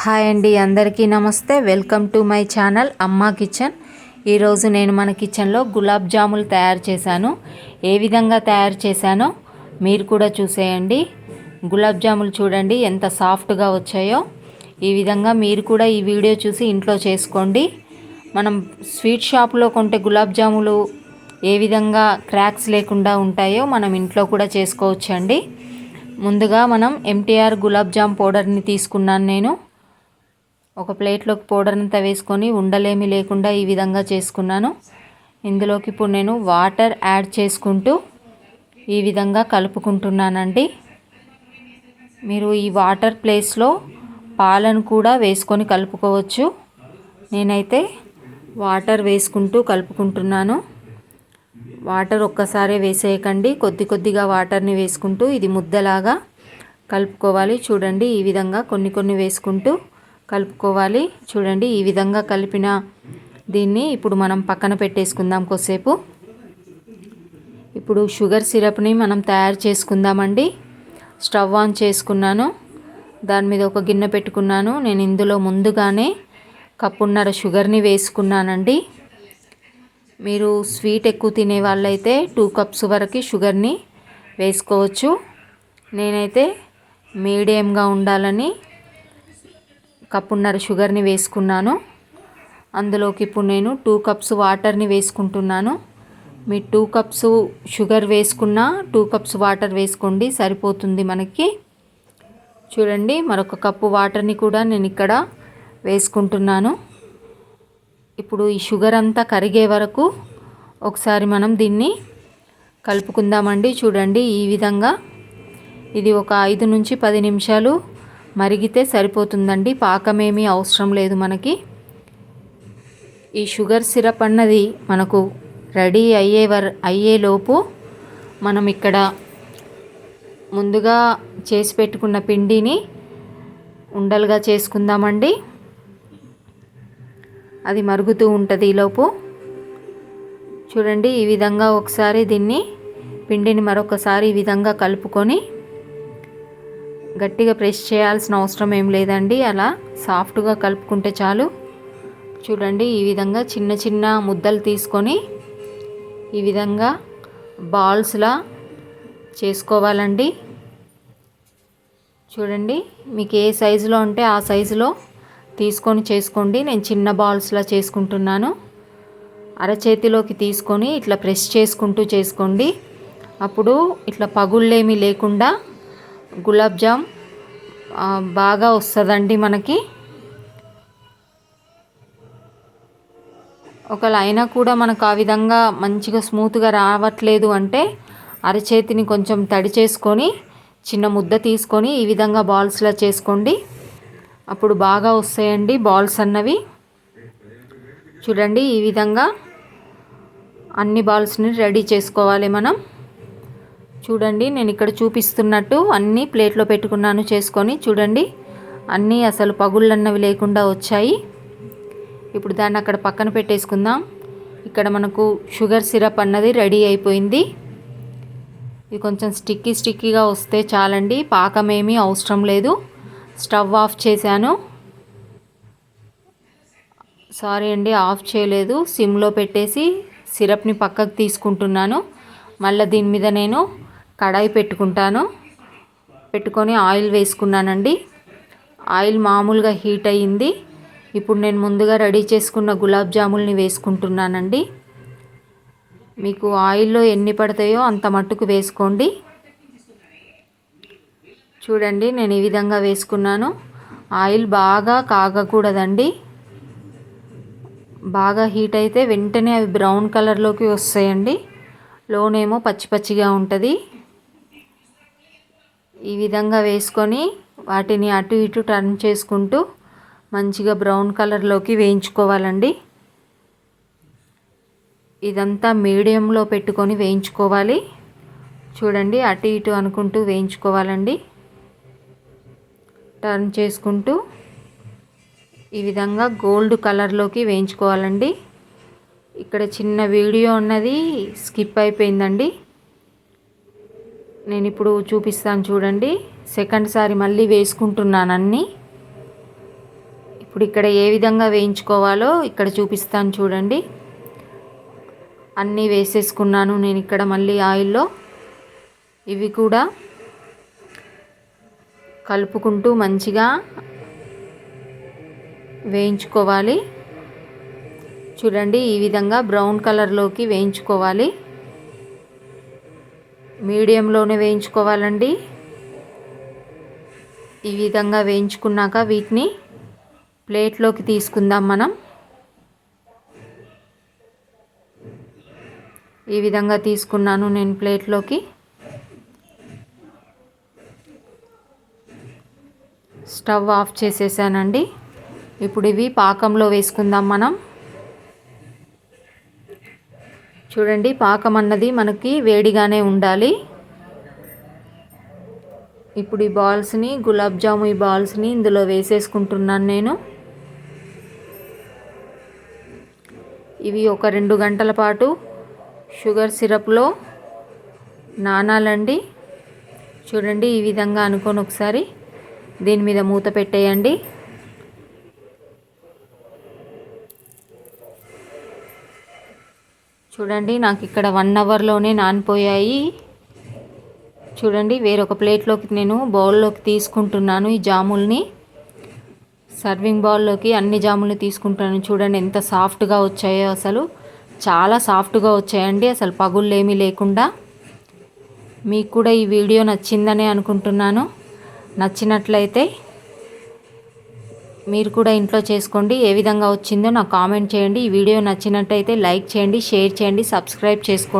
Hi అండి అందరికీ నమస్తే. Welcome to my channel Amma kitchen. ఈరోజు నేను మన కిచెన్లో గులాబ్ జాములు తయారు చేశాను. ఏ విధంగా తయారు చేశానో మీరు కూడా చూసేయండి. గులాబ్ జాములు చూడండి ఎంత సాఫ్ట్గా వచ్చాయో. ఈ విధంగా మీరు కూడా ఈ వీడియో చూసి ఇంట్లో చేసుకోండి. మనం స్వీట్ షాప్లో కొంటే గులాబ్ జాములు ఏ విధంగా క్రాక్స్ లేకుండా ఉంటాయో మనం ఇంట్లో కూడా చేసుకోవచ్చండి. ముందుగా మనం ఎంటీఆర్ గులాబ్ జామ్ పౌడర్ని తీసుకున్నాను నేను. ఒక ప్లేట్లోకి పౌడర్ అంతా వేసుకొని ఉండలేమి లేకుండా ఈ విధంగా చేసుకున్నాను. ఇందులోకి ఇప్పుడు నేను వాటర్ యాడ్ చేసుకుంటూ ఈ విధంగా కలుపుకుంటున్నానండి. మీరు ఈ వాటర్ ప్లేస్లో పాలను కూడా వేసుకొని కలుపుకోవచ్చు. నేనైతే వాటర్ వేసుకుంటూ కలుపుకుంటున్నాను. వాటర్ ఒక్కసారే వేసేయకండి. కొద్ది కొద్దిగా వాటర్ని వేసుకుంటూ ఇది ముద్దలాగా కలుపుకోవాలి. చూడండి ఈ విధంగా కొన్ని కొన్ని వేసుకుంటూ కలుపుకోవాలి. చూడండి ఈ విధంగా కలిపిన దీన్ని ఇప్పుడు మనం పక్కన పెట్టేసుకుందాం కొద్దిసేపు. ఇప్పుడు షుగర్ సిరప్ని మనం తయారు చేసుకుందామండి. స్టవ్ ఆన్ చేసుకున్నాను. దాని మీద ఒక గిన్నె పెట్టుకున్నాను. నేను ఇందులో ముందుగానే కప్పున్నర షుగర్ని వేసుకున్నానండి. మీరు స్వీట్ ఎక్కువ తినే వాళ్ళైతే టూ కప్స్ వరకు షుగర్ని వేసుకోవచ్చు. నేనైతే మీడియంగా ఉండాలని కప్పున్నర షుగర్ని వేసుకున్నాను. అందులోకి ఇప్పుడు నేను టూ కప్స్ వాటర్ని వేసుకుంటున్నాను. మీ టూ కప్స్ షుగర్ వేసుకున్న టూ కప్స్ వాటర్ వేసుకోండి సరిపోతుంది మనకి. చూడండి మరొక కప్పు వాటర్ని కూడా నేను ఇక్కడ వేసుకుంటున్నాను. ఇప్పుడు ఈ షుగర్ అంతా కరిగే వరకు ఒకసారి మనం దీన్ని కలుపుకుందామండి. చూడండి ఈ విధంగా. ఇది ఒక ఐదు నుంచి పది నిమిషాలు మరిగితే సరిపోతుందండి. పాకమేమీ అవసరం లేదు మనకి. ఈ షుగర్ సిరప్ అన్నది మనకు రెడీ అయ్యే వర అయ్యేలోపు మనం ఇక్కడ ముందుగా చేసి పెట్టుకున్న పిండిని ఉండలుగా చేసుకుందామండి. అది మరుగుతూ ఉంటుంది ఈలోపు చూడండి ఈ విధంగా ఒకసారి దీన్ని పిండిని మరొకసారి ఈ విధంగా కలుపుకొని గట్టిగా ప్రెస్ చేయాల్సిన అవసరం ఏం లేదండి. అలా సాఫ్ట్గా కలుపుకుంటే చాలు. చూడండి ఈ విధంగా చిన్న చిన్న ముద్దలు తీసుకొని ఈ విధంగా బాల్స్లా చేసుకోవాలండి. చూడండి మీకు ఏ సైజులో ఉంటే ఆ సైజులో తీసుకొని చేసుకోండి. నేను చిన్న బాల్స్లా చేసుకుంటున్నాను. అరచేతిలోకి తీసుకొని ఇట్లా ప్రెస్ చేసుకుంటూ చేసుకోండి. అప్పుడు ఇట్లా పగుళ్ళేమీ లేకుండా గులాబ్జామ్ బాగా వస్తుందండి మనకి. ఒకవేళ అయినా కూడా మనకు ఆ విధంగా మంచిగా స్మూత్గా రావట్లేదు అంటే అరచేతిని కొంచెం తడి చేసుకొని చిన్న ముద్ద తీసుకొని ఈ విధంగా బాల్స్లా చేసుకోండి. అప్పుడు బాగా వస్తాయండి బాల్స్ అన్నవి. చూడండి ఈ విధంగా అన్ని బాల్స్ని రెడీ చేసుకోవాలి మనం. చూడండి నేను ఇక్కడ చూపిస్తున్నట్టు అన్నీ ప్లేట్లో పెట్టుకున్నాను చేసుకొని. చూడండి అన్నీ అసలు పగుళ్ళన్నవి లేకుండా వచ్చాయి. ఇప్పుడు దాన్ని అక్కడ పక్కన పెట్టేసుకుందాం. ఇక్కడ మనకు షుగర్ సిరప్ అన్నది రెడీ అయిపోయింది. ఇది కొంచెం స్టిక్కీ స్టిక్కీగా వస్తే చాలండి పాకం ఏమీ అవసరం లేదు. స్టవ్ ఆఫ్ చేశాను. సారీ అండి ఆఫ్ చేయలేదు. సిమ్లో పెట్టేసి సిరప్ని పక్కకు తీసుకుంటున్నాను. మళ్ళీ దీని మీద నేను కడాయి పెట్టుకుంటాను. పెట్టుకొని ఆయిల్ వేసుకున్నానండి. ఆయిల్ మామూలుగా హీట్ అయ్యింది. ఇప్పుడు నేను ముందుగా రెడీ చేసుకున్న గులాబ్ జాముల్ని వేసుకుంటున్నానండి. మీకు ఆయిల్లో ఎన్ని పడతాయో అంత మట్టుకు వేసుకోండి. చూడండి నేను ఈ విధంగా వేసుకున్నాను. ఆయిల్ బాగా కాగకూడదండి. బాగా హీట్ అయితే వెంటనే అవి బ్రౌన్ కలర్లోకి వస్తాయండి. లోనేమో పచ్చి పచ్చిగా ఉంటుంది. ఈ విధంగా వేసుకొని వాటిని అటు ఇటు టర్న్ చేసుకుంటూ మంచిగా బ్రౌన్ కలర్లోకి వేయించుకోవాలండి. ఇదంతా మీడియంలో పెట్టుకొని వేయించుకోవాలి. చూడండి అటు ఇటు అనుకుంటూ వేయించుకోవాలండి. టర్న్ చేసుకుంటూ ఈ విధంగా గోల్డ్ కలర్లోకి వేయించుకోవాలండి. ఇక్కడ చిన్న వీడియో ఉన్నది స్కిప్ అయిపోయిందండి. నేను ఇప్పుడు చూపిస్తాను చూడండి. సెకండ్ సారి మళ్ళీ వేసుకుంటున్నాను అన్నీ. ఇప్పుడు ఇక్కడ ఏ విధంగా వేయించుకోవాలో ఇక్కడ చూపిస్తాను చూడండి. అన్నీ వేసేసుకున్నాను నేను ఇక్కడ మళ్ళీ ఆయిల్లో. ఇవి కూడా కలుపుకుంటూ మంచిగా వేయించుకోవాలి. చూడండి ఈ విధంగా బ్రౌన్ కలర్లోకి వేయించుకోవాలి. మీడియంలోనే వేయించుకోవాలండి. ఈ విధంగా వేయించుకున్నాక వీటిని ప్లేట్లోకి తీసుకుందాం మనం. ఈ విధంగా తీసుకున్నాను నేను ప్లేట్లోకి. స్టవ్ ఆఫ్ చేసేసానండి. ఇప్పుడు ఇవి పాకంలో వేసుకుందాం మనం. చూడండి పాకం అన్నది మనకి వేడిగానే ఉండాలి. ఇప్పుడు ఈ బాల్స్ని గులాబ్ జాము ఈ బాల్స్ని ఇందులో వేసేసుకుంటున్నాను నేను. ఇవి ఒక రెండు గంటల పాటు షుగర్ సిరప్లో నానాలండి. చూడండి ఈ విధంగా అనుకొని ఒకసారి దీని మీద మూత పెట్టేయండి. చూడండి నాకు ఇక్కడ వన్ అవర్లోనే నానిపోయాయి. చూడండి వేరొక ప్లేట్లోకి నేను బౌల్లోకి తీసుకుంటున్నాను ఈ జాముల్ని. సర్వింగ్ బౌల్లోకి అన్ని జాములు తీసుకుంటాను. చూడండి ఎంత సాఫ్ట్గా వచ్చాయో అసలు. చాలా సాఫ్ట్గా వచ్చాయండి అసలు పగుళ్ళేమీ లేకుండా. మీకు కూడా ఈ వీడియో నచ్చిందనే అనుకుంటున్నాను. నచ్చినట్లయితే మీరు కూడా ఇంట్లో చేసుకోండి. ఏ విధంగా వచ్చిందో నాకు కామెంట్ చేయండి. ఈ వీడియో నచ్చినట్టయితే లైక్ చేయండి షేర్ చేయండి సబ్స్క్రైబ్ చేసుకోండి.